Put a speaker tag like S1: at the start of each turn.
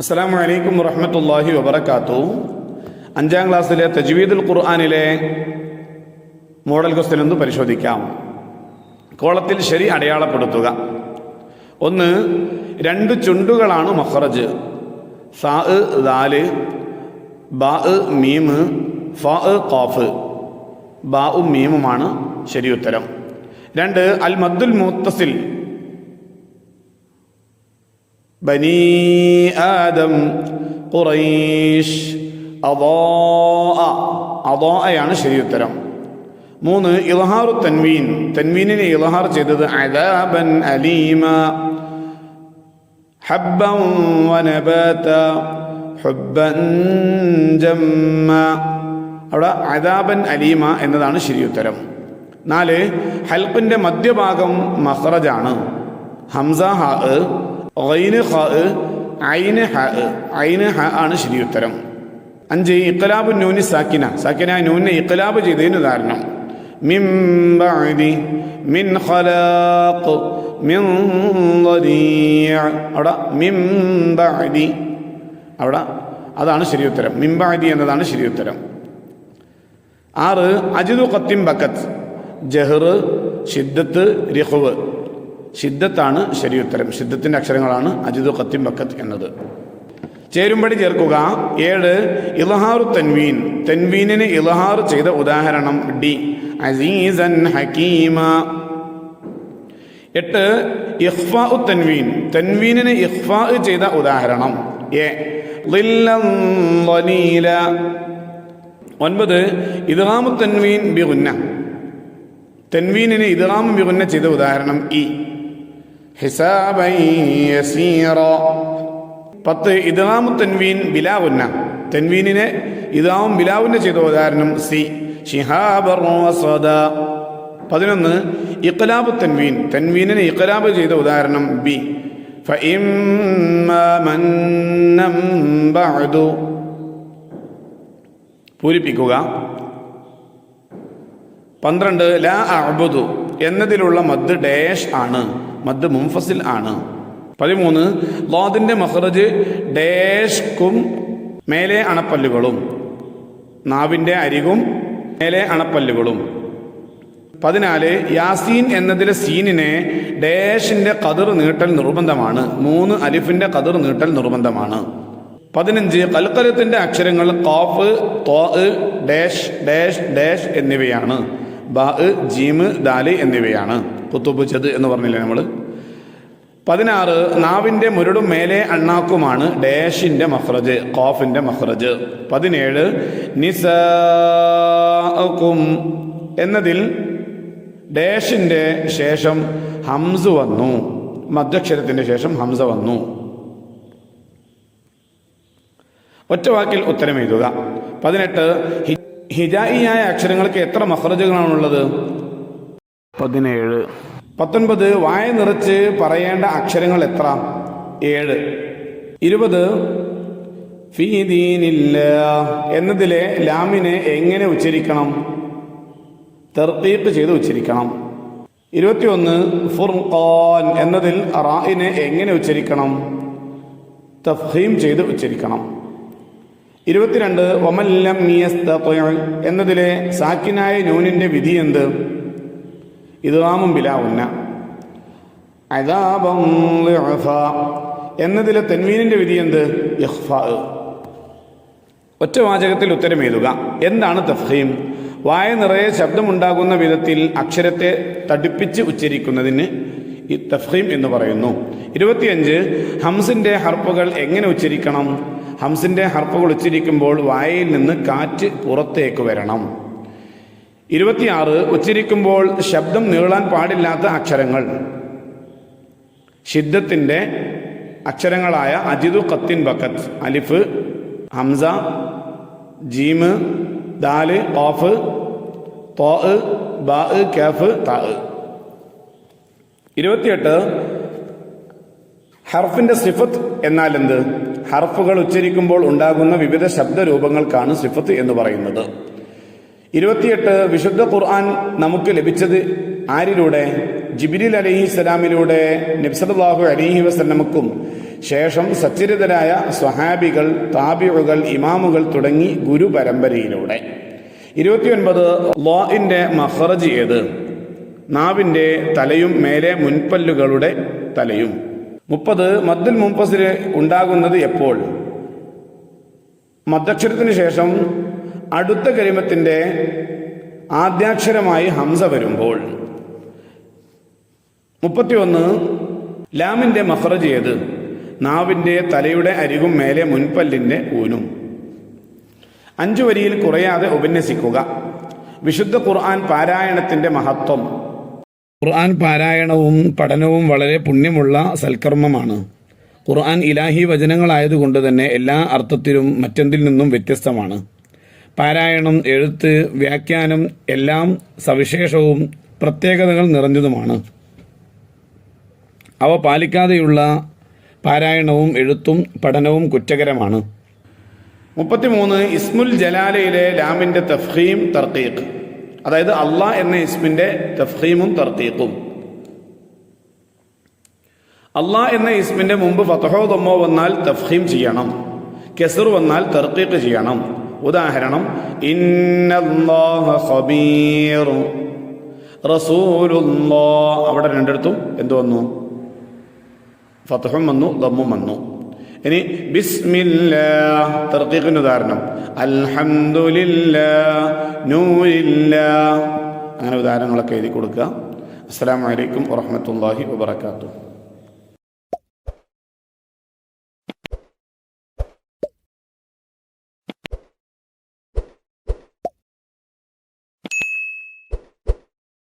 S1: അസ്സലാമു അലൈക്കും വറഹമത്തല്ലാഹി വബർക്കാത്തു അഞ്ചാം ക്ലാസ്സിലെ തജ്വീദുൽ ഖുർആാനിലെ മോഡൽ ക്വസ്റ്റ്യൻ ഒന്ന് പരിശോധിക്കാം. കോളത്തിൽ ശരി അടയാളപ്പെടുത്തുക. ഒന്ന് രണ്ട് ചുണ്ടുകളാണ് മഹ്റജ് സാ ദാൽ ബാ മീമ് ഫ ഖാഫ്. ബാ മീമുമാണ് ശരി ഉത്തരം രണ്ട് അൽ മദ്ദുൽ മുത്തസിൽ. ബനി ആദം ഖുറൈഷ് അദാഅ അദാഅയാണ് ശരി ഉത്തരം മൂന്ന് ഇലഹാറു തൻവീൻ. തൻവീനിനെ ഇലഹാർ ചെയ്തത് അദാബൻ അലീമ. ഹബ്ബൻ വനബാത ഹുബ്ബൻ ജമ്മ. അവിടെ അദാബൻ അലീമ എന്നതാണ് ഉത്തരം നാല് ഹൽപ്പിന്റെ മധ്യഭാഗം മഹ്റജാണ് ഹംസ ഹ ഐന് ഹ ഐന് ഹ ഐന് ഹ ആണ് ഉത്തരം അഞ്ച് ഇഖലാബ് നൂനി സാക്കിന. സാക്കിന നൂനെ ഇഖലാബ് ചെയ്തതിന് ഉദാഹരണം മിൻ ബഅദി മിൻ ഖലാഖ് മിൻ ളരീഅ അവിടെ മിൻ ബഅദി. അവിടെ അതാണ് ശരി ഉത്തരം മിൻ ബഅദി എന്നതാണ് ശരി ഉത്തരം ആറ് അജിദു ഖത്തിം ബക്കത്ത്. ജഹ്റ് ഷിദ്ദത്ത് റിഹുവ്. ഷിദ്ദത്താണ് ശരിയുത്തരം ഷിദ്ദത്തിന്റെ അക്ഷരങ്ങളാണ് അജിദു ഖത്തിം ബക്കത്ത് എന്നത്. ചേരുംപടി ചേർക്കുക. ഏഴ് ഇലഹാറു തൻവീൻ. തൻവീനിന് ഇലഹാർ ചെയ്ത ഉദാഹരണം ഡി. അസീസൻ ഹക്കീമ. എട്ട് ഇഹ്ഫാ ഉ തൻവീൻ. തൻവീനിന് ഇഹ്ഫാ ചെയ്ത ഉദാഹരണം എ. ഒൻപത് ഇദ്ഗാമു തൻവീൻ ബിഗുന്ന. തൻവീനിന് ഇദ്ഗാമു ബിഗുന്ന ചെയ്ത ഉദാഹരണം ഇ. ഹിസാബൈ പത്ത് ഇദാമു തെൻവീൻ ബിലാവുന്ന. തെൻവീനിനെ ഇദാമും ബിലാവുന്ന ചെയ്ത ഉദാഹരണം സി. ഷിഹാബർ പതിനൊന്ന് ഇഖലാബ് തെൻവീൻ. തെൻവീനിനെ ഇഖലാബ് ചെയ്ത ഉദാഹരണം ബി. പൂരിപ്പിക്കുക. പന്ത്രണ്ട് ലാ അബുദു എന്നതിലുള്ള മദ് ഡാഷ് ആണ്. മദ് മുംഫസിൽ ആണ്. പതിമൂന്ന് ലോദിന്റെ മഹ്റജ് ഡാഷ്ക്കും മേലെ അണപ്പല്ലുകളും. നാവിന്റെ അരികും മേലെ അണപ്പല്ലുകളും. പതിനാല് യാസീൻ എന്നതിലെ സീനിനെ ഡേഷിന്റെ കതിർ നീട്ടൽ നിർബന്ധമാണ്. മൂന്ന് അലിഫിന്റെ കതിർ നീട്ടൽ നിർബന്ധമാണ്. പതിനഞ്ച് കൽക്കലത്തിന്റെ അക്ഷരങ്ങൾ കോഫ് തോ ഡാഷ് ഡാഷ് ഡാഷ് എന്നിവയാണ്. ബ ജീമ് ദാൽ എന്നിവയാണ്. കുത്തുബ് ചത് എന്ന് പറഞ്ഞില്ലേ നമ്മൾ പതിനാറ് നാവിന്റെ മുരടും മേലെ അണ്ണാക്കുമാണ് ഡാഷിന്റെ മഹ്റജ് കോഫിന്റെ മഹ്റജ് പതിനേഴ് നിസാക്കും എന്നതിൽ ഡാഷിന്റെ ശേഷം ഹംസ് വന്നു. മധ്യക്ഷരത്തിന്റെ ശേഷം ഹംസ വന്നു. ഒറ്റ വാക്കിൽ ഉത്തരം എഴുതുക. പതിനെട്ട് ഹിജായിയായ അക്ഷരങ്ങൾക്ക് എത്ര മഹ്റജുകളാണുള്ളത് പതിനേഴ്. പത്തൊൻപത് വായ നിറച്ച് പറയേണ്ട അക്ഷരങ്ങൾ എത്ര? ഏഴ്. ഇരുപത് ഫീദീനില്ല എന്നതിലെ ലാമിനെ എങ്ങനെ ഉച്ചരിക്കണം? തെർത്തീപ്പ് ചെയ്ത് ഉച്ചരിക്കണം. ഇരുപത്തിയൊന്ന് ഫുർഖാൻ എന്നതിൽ റായിനെ എങ്ങനെ ഉച്ചരിക്കണം? തഫ്ഹീം ചെയ്ത് ഉച്ചരിക്കണം. ഇരുപത്തിരണ്ട് ഒമല്ലം എന്നതിലെ സാക്കിനായ നൂനിന്റെ വിധി എന്ത്? ബിലാവുന്ന അദാബൻ ളിഅഫ എന്നതിലെ തെൻവീനിന്റെ വിധി എന്ത്? ഒറ്റ വാചകത്തിൽ ഉത്തരം എന്താണ് തഫീം വായ നിറയെ ശബ്ദമുണ്ടാകുന്ന വിധത്തിൽ അക്ഷരത്തെ തടിപ്പിച്ച് ഉച്ചരിക്കുന്നതിന് ഈ തഫീം എന്ന് പറയുന്നു. ഇരുപത്തിയഞ്ച് ഹംസിന്റെ ഹർപ്പുകൾ എങ്ങനെ ഉച്ചരിക്കണം? ഹംസിന്റെ ഹർപ്പുകൾ ഉച്ചരിക്കുമ്പോൾ വായയിൽ നിന്ന് കാറ്റ് പുറത്തേക്ക് വരണം. ഇരുപത്തിയാറ് ഉച്ചരിക്കുമ്പോൾ ശബ്ദം നീളാൻ പാടില്ലാത്ത അക്ഷരങ്ങൾ. ഷിദ്ദത്തിന്റെ അക്ഷരങ്ങളായ അജിദു ഖത്തിൻ ബക്കത്ത് അലിഫ് ഹംസ ജീമ് ദാൽ ഓഫ് തോ ബാ കാഫ് താ. ഇരുപത്തിയെട്ട് ഹർഫിന്റെ സിഫത്ത് എന്നാൽ എന്ത്? ഹർഫുകൾ ഉച്ചരിക്കുമ്പോൾ ഉണ്ടാകുന്ന വിവിധ ശബ്ദരൂപങ്ങൾക്കാണ് സിഫത്ത് എന്ന് പറയുന്നത്. ഇരുപത്തിയെട്ട് വിശുദ്ധ ഖുർആൻ നമുക്ക് ലഭിച്ചത് ആരിലൂടെ? ജിബിരിൽ അലഹി സ്വലാമിലൂടെ നബ്സലാഹു അലഹി വസ്ലമക്കും ശേഷം സച്ചരിതരായ സ്വഹാബികൾ താബിഉകൾ ഇമാമുകൾ തുടങ്ങി ഗുരു പരമ്പരയിലൂടെ. ഇരുപത്തിയൊൻപത് ലോഇന്റെ മഹറജ് ഏത്? നാവിന്റെ തലയും മേലെ മുൻപല്ലുകളുടെ തലയും. മുപ്പത് മദ്ദുൽ മുംഫസിൽ ഉണ്ടാകുന്നത് എപ്പോൾ? മദ്ദക്ഷരത്തിന് ശേഷം അടുത്ത കരിമത്തിന്റെ ആദ്യാക്ഷരമായി ഹംസ വരുമ്പോൾ. മുപ്പത്തിയൊന്ന് ലാമിന്റെ മഹ്റജ് ഏത്? നാവിന്റെ തലയുടെ അരികും മേലെ മുൻപല്ലിന്റെ ഊനും. അഞ്ചു വരിയിൽ കുറയാതെ ഉപന്യസിക്കുക. വിശുദ്ധ ഖുർആൻ പാരായണത്തിന്റെ മഹത്വം. ഖുർആൻ പാരായണവും പഠനവും വളരെ പുണ്യമുള്ള സൽക്കർമ്മമാണ്. ഖുർആൻ ഇലാഹി വചനങ്ങളായതുകൊണ്ട് തന്നെ എല്ലാ അർത്ഥത്തിലും മറ്റെന്തിൽ നിന്നും വ്യത്യസ്തമാണ്. പാരായണം എഴുത്ത് വ്യാഖ്യാനം എല്ലാം സവിശേഷവും പ്രത്യേകതകൾ നിറഞ്ഞതുമാണ്. അവ പാലിക്കാതെയുള്ള പാരായണവും എഴുത്തും പഠനവും കുറ്റകരമാണ്. മുപ്പത്തിമൂന്ന് ഇസ്മുൽ ജലാലയിലെ ലാമിന്റെ തഫ്ഹീം തർക്കീഖ് അതായത് അള്ളാ എന്ന ഇസ്മിന്റെ തഫ്ഹീമും തർക്കീക്കും അള്ളാ എന്ന ഇസ്മിന്റെ മുമ്പ് ഫതഹോ തൊമ്മോ വന്നാൽ തഫ്ഹീം ചെയ്യണം. കെസർ വന്നാൽ തർക്കീക്ക് ചെയ്യണം. ഉദാഹരണം അവിടെ രണ്ടിടത്തും എന്തു വന്നു? ഫതഹും വന്നു ദമ്മും വന്നു. ഇനി ബിസ്മില്ലാ തർക്കീഖിന് ഉദാഹരണം. അൽഹംദുലില്ലാ നൂരില്ലാ അങ്ങനെ ഉദാഹരണങ്ങളൊക്കെ എഴുതി കൊടുക്കുക. അസ്സാം അലൈക്കും വറഹ്മത്തുള്ളാഹി വബറകാതുഹു.